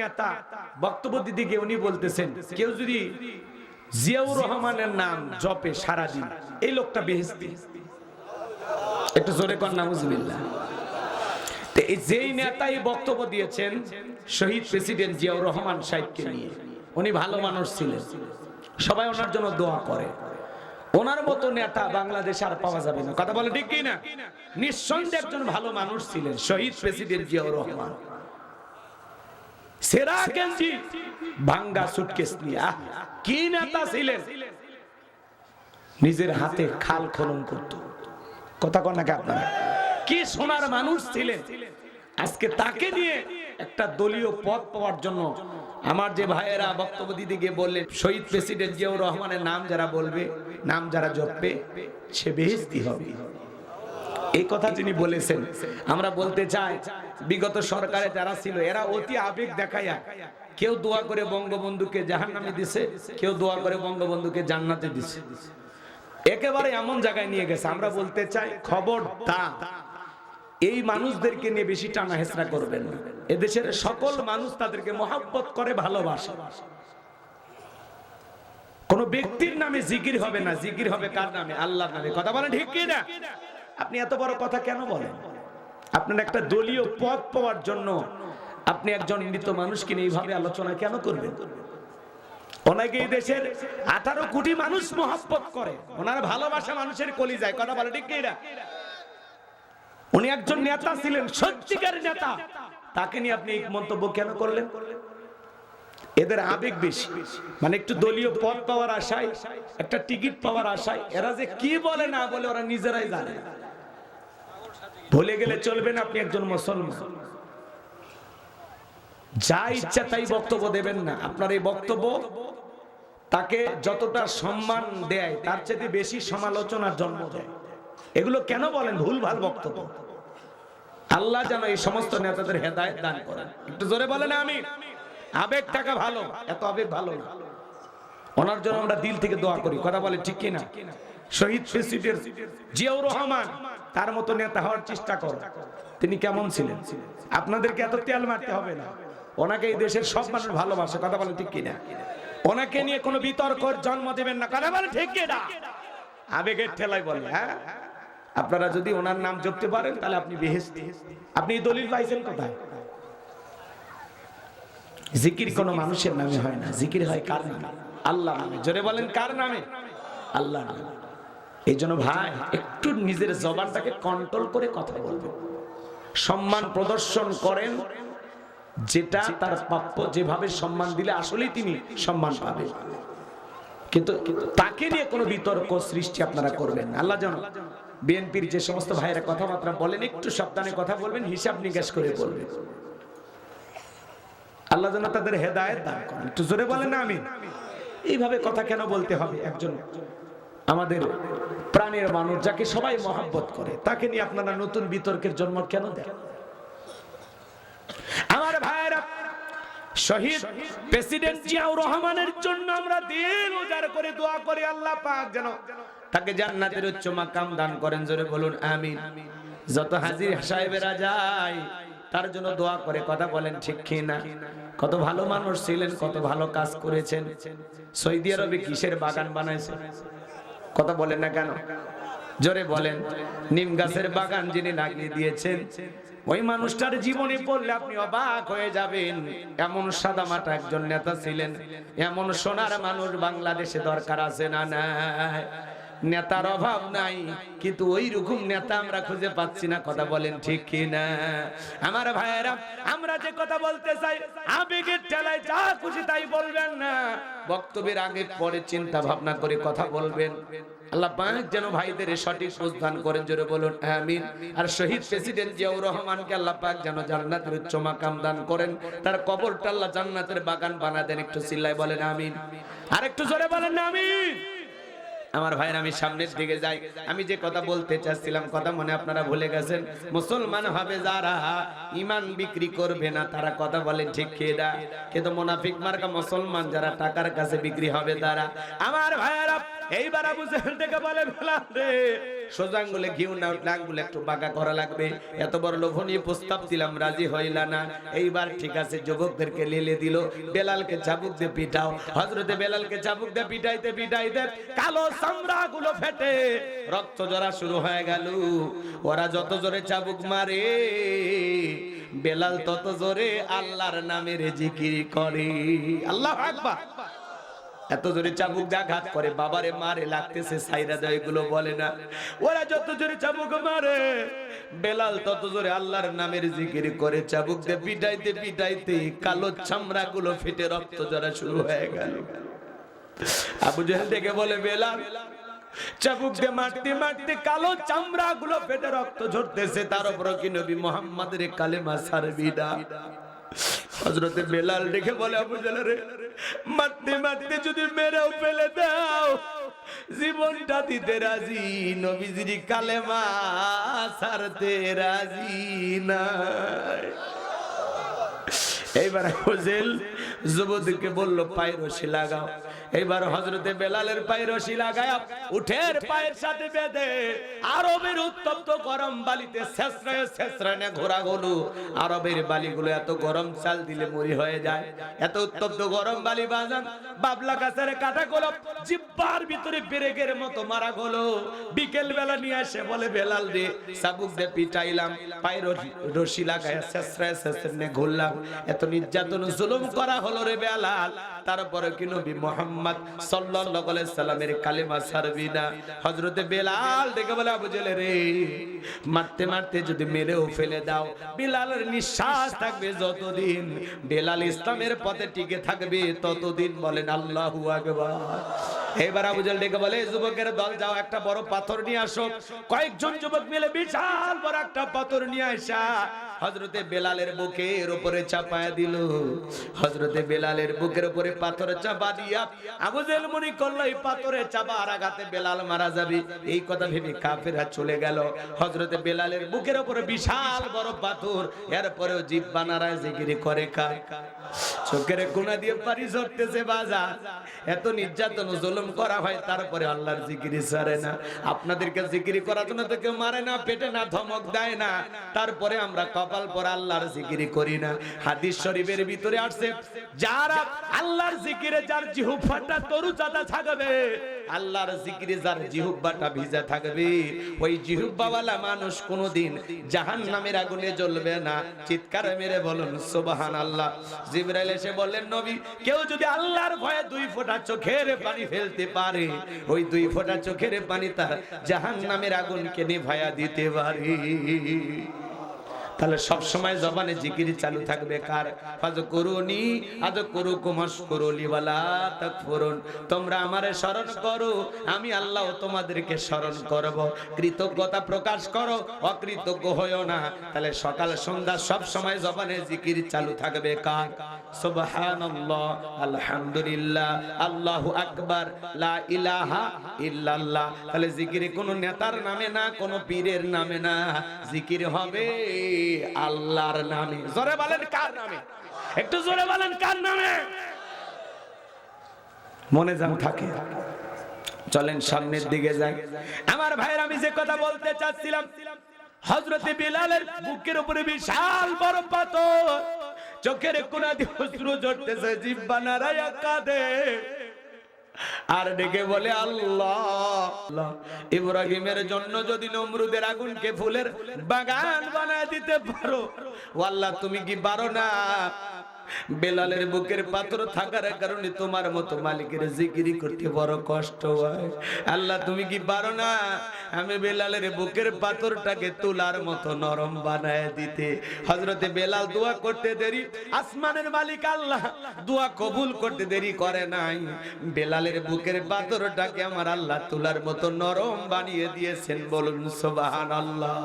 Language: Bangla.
নেতা বক্তব্য দিতে গিয়ে উনি বলতেছেন, কেউ যদি জিয়াউর রহমানের নাম জপে সারাদিন, এই লোকটা বেহেস্তি একটু জোরে কর তো এই যেই নেতা এই বক্তব্য দিয়েছেন, শহীদ প্রেসিডেন্ট জিয়াউর রহমান সাহেবকে নিয়ে, উনি ভালো মানুষ ছিলেন। সবাই ওনার জন্য দোয়া করে। ওনার মতো নেতা বাংলাদেশে আর পাওয়া যাবে না। কথা বলে ঠিক কি না নিঃসন্দেহে একজন ভালো মানুষ ছিলেন, শহীদ প্রেসিডেন্ট জিয়াউর রহমান। সেরা গেঞ্জি, ভাঙ্গা সুটকেস নিয়ে কি নেতা ছিলেন? নিজের হাতে খাল খনন করত। কথা কন নাকি আপনারা? কি সোনার মানুষ ছিলেন? আজকে তাকে নিয়ে একটা দলীয় পদ পাওয়ার জন্য আমার যে ভাইয়েরা বক্তব্য দিতে গিয়ে বললেন, শহীদ প্রেসিডেন্ট জিয়াউর রহমানের নাম যারা বলবে, নাম যারা জপবে, সে বেহেস্তি হবে। এই কথা যিনি বলেছেন। আমরা বলতে চাই, বিগত সরকারে যারা ছিল, এরা অতি আবেগ দেখাইয়া কেউ দোয়া করে বঙ্গবন্ধুকে জাহান্নামে দিছে, কেউ দোয়া করে বঙ্গবন্ধুকে জান্নাতে দিছে। একেবারে এমন জায়গায় নিয়ে গেছে। আমরা বলতে চাই খবর দা এই মানুষদেরকে নিয়ে বেশি টানা হেসরা করবেন এদেশের সকল মানুষ তাদেরকে মহাব্বত করে, ভালোবাসে। কোন ব্যক্তির নামে জিকির হবে না। জিকির হবে কার নামে? আল্লাহর নামে। কথা বলেন ঠিক কি না আপনি এত বড় কথা কেন বলেন? আপনার একটা দলীয় পদ পাওয়ার জন্য আপনি একজন মৃত মানুষকে নিয়ে এইভাবে আলোচনা কেন করবেন? ওনাকে এই দেশের আঠারো কোটি মানুষ করে। ওনার ভালোবাসা মানুষের কলি যায় কথা বলে ঠিক উনি একজন নেতা ছিলেন, সত্যিকার নেতা। তাকে নিয়ে আপনি মন্তব্য কেন করলেন? এদের আবেগ বেশি। মানে একটু দলীয় পদ পাওয়ার আশায়, একটা টিকিট পাওয়ার আশায়। এরা যে কি বলে না বলে ওরা নিজেরাই জানে ভুলে গেলে চলবে না আপনি একজন মুসলমান। যা ইচ্ছা তাই বক্তব্য দেবেন না। আপনার এই বক্তব্য তাকে যতটা সম্মান দেয়, তার চেয়ে বেশি সমালোচনার জন্ম দেয়। এগুলো কেন বলেন? ভুল, ভালো বক্তব্য। আল্লাহ যেন এই সমস্ত নেতাদের হেদায়ত দান করেন। একটু জোরে বলেন আমি আবেগ টাকা ভালো, এত আবেগ ভালো না। ওনার জন্য আমরা দিল থেকে দোয়া করি। কথা বলে ঠিক কিনা? শহীদ প্রেসিডেন্ট জিয়াউর রহমান, তার মতো নেতা হওয়ার চেষ্টা করো। তিনি কেমন ছিলেন? আপনাদেরকে এত তেল মারতে হবে না। ওনাকে এই দেশের সব মানুষ ভালোবাসে, কথা বলে ঠিক কিনা? ওনাকে নিয়ে কোনো বিতর্ক জন্ম দেবেন না, কথা বলে ঠিক কিনা? আবেগের ঠেলায় বলে হ্যাঁ? আপনারা যদি ওনার নাম জপতে পারেন, তাহলে আপনি বেহেস্তি আপনি দলিল পাইছেন কোথায়? জিকির কোন মানুষের নামে হয় না। জিকির হয় কার নামে? আল্লাহ নামে। জোরে বলেন কার নামে? আল্লাহ নামে। এই জন্য ভাই, একটু নিজের জবানটাকে কন্ট্রোল করে কথা বলবেন সম্মান প্রদর্শন করেন, যেটা তার প্রাপ্য, যেভাবে সম্মান দিলে আসলেই তিনি সম্মান পাবে কিন্তু তাকে নিয়ে কোনো বিতর্ক সৃষ্টি আপনারা করবেন। আল্লাহ জানো বিএনপির যে সমস্ত ভাইয়েরা কথাবার্তা বলেন, একটু সাবধানে কথা বলবেন, হিসাব নিকাশ করে বলবেন। আল্লাহ যেন তাদের হেদায়েত দান করেন। একটু জোরে বলেন না আমি? এইভাবে কথা কেন বলতে হবে একজন আমাদের প্রাণের মানুষ যাকে সবাই মহাব্বত করে, তাকে নিয়ে আপনারা নতুন বিতর্কের জন্ম কেন দেন? আমার ভাইয়েরা, শহীদ প্রেসিডেন্ট জিয়াউর রহমানের জন্য আমরা দিন উজাড় করে দোয়া আল্লাহ পাক যেন তাকে জান্নাতের উচ্চ মাকাম দান করেন, জোরে বলুন, আমিন। যত হাজির সাহেবেরা যায়, তার জন্য দোয়া করে, কথা বলেন ঠিক কি না কত ভালো মানুষ ছিলেন, কত ভালো কাজ করেছেন। সৌদি আরবে কিসের বাগান বানাইছে? কথা বলেন না কেন? জোরে বলেন। নিম গাছের বাগান যিনি লাগিয়ে দিয়েছেন, ওই মানুষটার জীবনে পড়লে আপনি অবাক হয়ে যাবেন। এমন সাদা মাটা একজন নেতা ছিলেন, এমন সোনার মানুষ বাংলাদেশে দরকার আছে না নাই? নেতার অভাব নাই, কিন্তু ওই রকম নেতা আমরা খুঁজে পাচ্ছি না, কথা বলেন ঠিক কি না আমার ভাইয়েরা, আমরা যে কথা বলতে চাই, আবেগের ঠেলায় যা খুশি তাই বলবেন না। বক্তব্যের আগে পরে চিন্তা ভাবনা করে কথা বলবেন। আল্লাহ পাক যেন ভাইদের সঠিক করেন, জোরে বলুন, আমিন। আর শহীদ প্রেসিডেন্ট জিয়াউর রহমানকে আল্লাহ পাক যেন জান্নাতের উচ্চ মাকাম দান করেন। তার কবরটা আল্লাহ জান্নাতের বাগান বানা দেন, একটু চিল্লায় বলেন, আমিন। আর একটু জোরে বলেন, আমিন। আমার ভাইয়ের আমি সামনের দিকে যাই। আমি যে কথা বলতে চাচ্ছিলাম, কথা মনে আপনারা ভুলে গেছেন? মুসলমান হবে যারা, ইমান বিক্রি করবে না, তারা কথা বলে ঠিক খেয়ে কিন্তু মোনাফিক মার্কা মুসলমান যারা টাকার কাছে বিক্রি হবে তারা। আমার ভাইয়েরা এইবার আবু জেহেল থেকে বলে বেলাল রে, সোজা আঙ্গুলে ঘিউ না উঠলে আঙ্গুলে একটু বাঁকা করা লাগবে। এত বড় লোভনীয় প্রস্তাব দিলাম, রাজি হইলা না। এইবার ঠিক আছে, যুবকদেরকে লেলে দিল। বেলালকে চাবুক দিয়ে পিটাও। হজরতে বেলালকে চাবুক দিয়ে পিটাইতে পিটাইতে কালো চামড়া গুলো ফেটে, রক্ত জরা শুরু হয়ে গেল। ওরা যত জোরে চাবুক মারে, বেলাল তত জোরে আল্লাহর নামের জিকির করে। আল্লাহ আকবার। এত জোরে চাবুক আঘাত করে, বাবারে মারে লাগতেছে সাইরা দেয়, এগুলো বলে না। ওরা যত জোরে চাবুক মারে, বেলাল তত জোরে আল্লাহর নামের জিকির করে, চাবুক দিয়ে পিটাইতে পিটাইতে কালো চামড়া গুলো ফেটে রক্ত জরা শুরু হয়ে গেল। আবু জেহেল থেকে বলে, বেলাল, চাবুক দিয়ে মারতে মারতে কালো চামড়া গুলো ফেটে রক্ত ঝরতেছে, তার উপর কি নবী মোহাম্মদের কালেমা সারবি না? হজরতে বেলাল দেখে বলে, আবু রে, মারতে মারতে যদি মেরেও ফেলে দাও, জীবনটা দিতে রাজি, নবীজির কালেমা সারতে রাজি নাই। এইবার হোজেল যুবতীকে বলল পায়ে রশি লাগাও। এইবার হজরতে বেলালের পায়ে রশি লাগায় উঠের পায়ের সাথে বেঁধে আরবের উত্তপ্ত গরম বালিতে শেষরায় শেষরায় ঘোরা গলু আরবের বালিগুলো এত গরম চাল দিলে মুড়ি হয়ে যায়। এত উত্তপ্ত গরম বালি বাজান, বাবলা গাছের কাটা গোল জিব্বার ভিতরে বেরেগের মতো মারা গলো বিকেল বেলা নিয়ে আসে বলে বেলাল রে, সাবুক দিয়ে পিটাইলাম। পায়ে রশি- রশি লাগায় শেষরায় শেষরায় ঘুরলাম। এত নির্যাতন জুলুম করা হলো রে বেলাল। তারপরে কি নবী মোহাম্মদ সাল্লাল্লাহু আলাইহি সাল্লামের কালেমা ছাড়বি না। হযরতে বেলাল দেখে বলে, আবু জেলে রে, মারতে মারতে যদি মেরেও ফেলে দাও, বেলালের নিঃশ্বাস থাকবে যতদিন, বেলাল ইসলামের পথে টিকে থাকবে ততদিন, বলেন আল্লাহু আকবার। এবার আবু জেল ডেকে বলে যুবকের দল, যাও একটা বড় পাথর নিয়ে আসো। কয়েকজন যুবক মিলে বিশাল বড় একটা পাথর নিয়ে আসা। হজরতে বেলালের বুকের উপরে চাপায় দিল। হজরতে বেলালের বুকের উপরে পাথর চাপা দিয়া আবু জেল মনি করল এই পাথরে চাপা আঘাতে বেলাল মারা যাবে। এই কথা ভেবে কাফেররা চলে গেল। হজরতে বেলালের বুকের উপরে বিশাল বড় পাথর, এরপরেও জীব বানারায় জিগিরি করে খায় চোখের কোনা দিয়ে পারি ঝরতেছে বাজা এত নির্যাতন জুলুম করা হয়, তারপরে আল্লাহর জিকিরি ছাড়ে না। আপনাদেরকে জিকিরি করার জন্য তো কেউ মারে না, পেটে না, ধমক দেয় না। তারপরে আমরা কপাল পর আল্লাহর জিকিরি করি না। হাদিস শরীফের ভিতরে আসছে, যারা আল্লাহর জিকিরে যার জিহুফাটা তরু চাঁদা থাকবে, আল্লাহর জিকিরে যার জিহুব্বাটা ভিজা থাকবে, ওই জিহুব্বাওয়ালা মানুষ কোনোদিন জাহান্নামের আগুনে জ্বলবে না। চিৎকার মেরে বলুন সুবহান আল্লাহ জিবরাইল এসে বললেন, নবী, কেউ যদি আল্লাহর ভয়ে দুই ফোঁটা চোখের পানি ফেলতে পারে, ওই দুই ফোঁটা চোখের পানি তার জাহান্নামের আগুনকে নিভায়া দিতে পারে। তাহলে সব সময় জবানে জিকির চালু থাকবে কার? ফাজ করুনি আজ করু কুমাস করুলি ওয়ালা তাকফুরুন। তোমরা আমারে স্মরণ করো, আমি আল্লাহ তোমাদেরকে স্মরণ করব। কৃতজ্ঞতা প্রকাশ করো, অকৃতজ্ঞ হইও না। তাহলে সকাল সন্ধ্যা সব সময় জবানে জিকির চালু থাকবে কার? সুবহানাল্লাহ, আলহামদুলিল্লাহ, আল্লাহু আকবার, লা ইলাহা ইল্লাল্লাহ। তাহলে জিকিরে কোনো নেতার নামে না, কোনো পীরের নামে না। জিকির হবে আল্লাহর নামে। জোরে বলেন কার নামে? একটু জোরে বলেন কার নামে? মনে যান থাকে। চলেন সামনের দিকে যাই। আমার ভাইয়ের আমি যে কথা বলতে চাচ্ছিলাম হজরতে বিলালের বুকের উপরে বিশাল বড় পাথর। চোখের কোনা দিয়ে অশ্রু ঝরতেছে, জিব্বা নারায়া কাঁদে। আর ডেকে বলে, আল্লাহ, ইব্রাহিমের জন্য যদি নমরুদের আগুনকে ফুলের বাগান বানায় দিতে পারো আল্লাহ তুমি কি পারো না? বেলালের বুকের পাথর থাকার কারণে তোমার মতো মালিকের জিকিরি করতে বড় কষ্ট হয়। আল্লাহ, তুমি কি পারো না আমি বেলালের বুকের পাথরটাকে তোলার মতো নরম বানায় দিতে? হজরতে বেলাল দোয়া করতে দেরি, আসমানের মালিক আল্লাহ দোয়া কবুল করতে দেরি করে নাই। বেলালের বুকের পাথরটাকে আমার আল্লাহ তোলার মতো নরম বানিয়ে দিয়েছেন, বলুন সোবাহান আল্লাহ